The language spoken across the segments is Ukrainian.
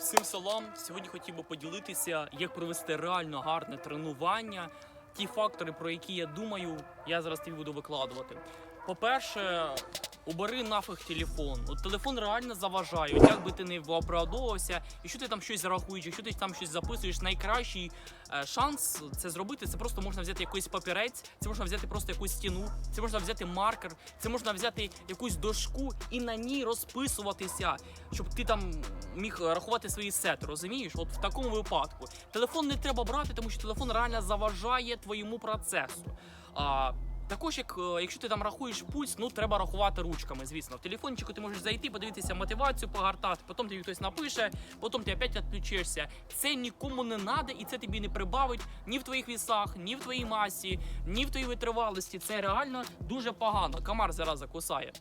Всім салам! Сьогодні хотів би поділитися, як провести реально гарне тренування. Ті фактори, про які я думаю, я зараз тобі буду викладувати. По-перше, убери нафиг телефон. От телефон реально заважає. От як би ти не виправдовувався, якщо ти там щось зарахуєш, якщо ти там щось записуєш, найкращий е, шанс це зробити. Це просто можна взяти якийсь папірець, це можна взяти просто якусь стіну, це можна взяти маркер, це можна взяти якусь дошку і на ній розписуватися, щоб ти там міг рахувати свої сети. Розумієш? От в такому випадку телефон не треба брати, тому що телефон реально заважає твоєму процесу. А, також, е, якщо ти там рахуєш пульс, ну треба рахувати ручками. Звісно, в телефончику ти можеш зайти, подивитися мотивацію, погартати, потім тобі хтось напише, потім ти опять відключишся. Це нікому не треба, і це тобі не прибавить ні в твоїх вісах, ні в твоїй масі, ні в твоїй витривалості. Це реально дуже погано. Комар зараз закусає.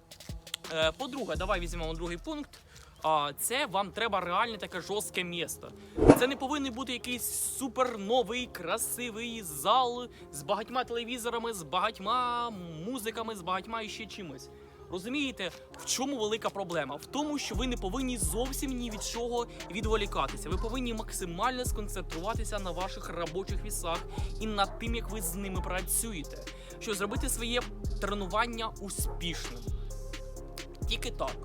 Е, По-друге, давай візьмемо другий пункт. А це вам треба реальне таке жорстке місто. Це не повинен бути якийсь супер новий, красивий зал з багатьма телевізорами, з багатьма музиками, з багатьма іще чимось. Розумієте, в чому велика проблема? В тому, що ви не повинні зовсім ні від чого відволікатися. Ви повинні максимально сконцентруватися на ваших робочих вісах і над тим, як ви з ними працюєте, щоб зробити своє тренування успішним. Тільки так.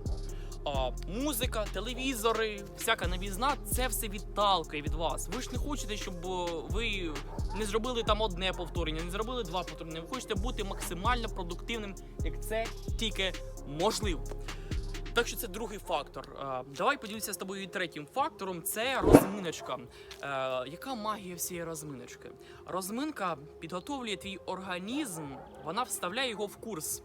Музика, телевізори, всяка новізна це все відталкує від вас. Ви ж не хочете, щоб ви не зробили там одне повторення, не зробили два повторення. Ви хочете бути максимально продуктивним, як це тільки можливо. Так що це другий фактор. Давай поділюся з тобою і третім фактором. Це розминочка. Е, яка магія всієї розминочки? Розминка підготовлює твій організм, вона вставляє його в курс.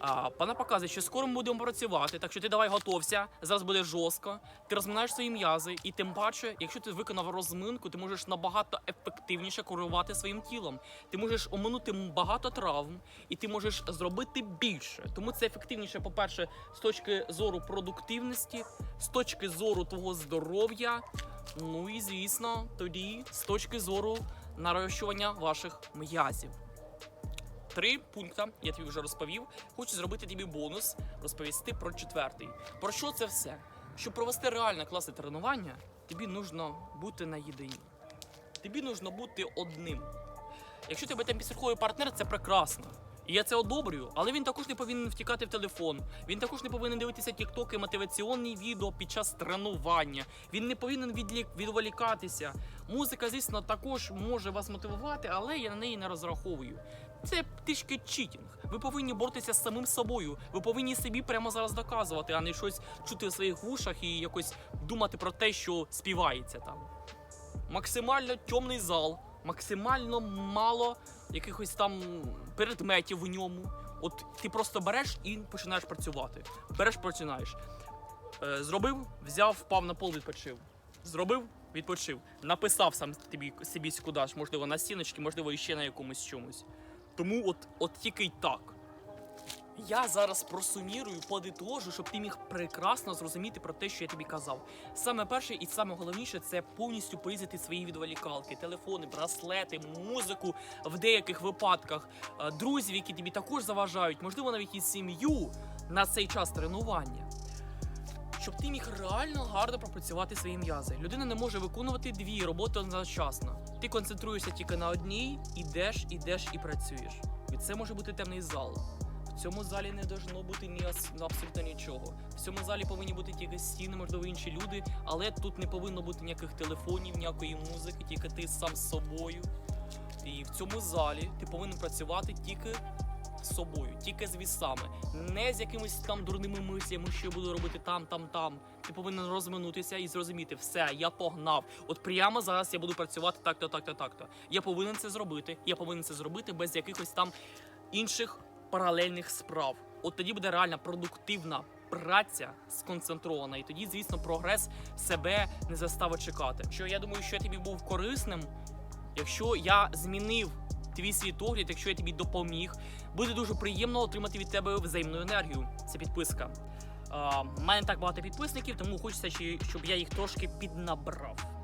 А, вона показує, що скоро ми будемо працювати, так що ти давай готовся, зараз буде жорстко. Ти розминаєш свої м'язи, і тим паче, якщо ти виконав розминку, ти можеш набагато ефективніше керувати своїм тілом. Ти можеш оминути багато травм, і ти можеш зробити більше. Тому це ефективніше, по-перше, з точки зору продуктивності, з точки зору твого здоров'я. Ну і звісно, тоді з точки зору нарощування ваших м'язів. Три пункти я тобі вже розповів. Хочу зробити тобі бонус, розповісти про четвертий. Про що це все? Щоб провести реально класне тренування, тобі нужно бути на єдині. Тобі нужно бути одним. Якщо тебе там підстраховує партнер, це прекрасно. І я це одобрюю, але він також не повинен втікати в телефон. Він також не повинен дивитися тіктоки, мотиваційні відео під час тренування. Він не повинен відлік... відволікатися. Музика, звісно, також може вас мотивувати, але я на неї не розраховую. Це трішки читінг. Ви повинні боротися з самим собою. Ви повинні собі прямо зараз доказувати, а не щось чути в своїх вушах і якось думати про те, що співається там. Максимально темний зал, максимально мало якихось там предметів в ньому. От ти просто береш і починаєш працювати. Береш, починаєш. Е, зробив, взяв, впав на пол, відпочив. Зробив, відпочив. Написав сам тобі собі кудись, можливо, на стіночки, можливо, іще на якомусь чомусь. Тому от, от тільки й так. Я зараз просумірую, подитожу, щоб ти міг прекрасно зрозуміти про те, що я тобі казав. Саме перше і саме головніше це повністю порізати свої відволікалки, телефони, браслети, музику в деяких випадках, е, друзів, які тобі також заважають, можливо, навіть і сім'ю на цей час тренування. Щоб ти міг реально гарно пропрацювати свої м'язи. Людина не може виконувати дві роботи одночасно. Ти концентруєшся тільки на одній, ідеш, ідеш і працюєш. І це може бути темний зал. В цьому залі не должно бути ні ну, абсолютно нічого. В цьому залі повинні бути тільки стіни, можливо, інші люди, але тут не повинно бути ніяких телефонів, ніякої музики, тільки ти сам з собою. І в цьому залі ти повинен працювати тільки з собою, тільки з вісами, не з якимись там дурними мислями, що я буду робити там, там, там. Ти повинен розминутися і зрозуміти, все, я погнав. От прямо зараз я буду працювати так-то, так-то, так-то. Я повинен це зробити. Я повинен це зробити без якихось там інших паралельних справ. От тоді буде реально продуктивна праця сконцентрована, і тоді, звісно, прогрес себе не заставить чекати. Що я думаю, що я тобі був корисним, якщо я змінив твій світогляд, якщо я тобі допоміг, буде дуже приємно отримати від тебе взаємну енергію. Це підписка. У мене так багато підписників, тому хочеться, щоб я їх трошки піднабрав.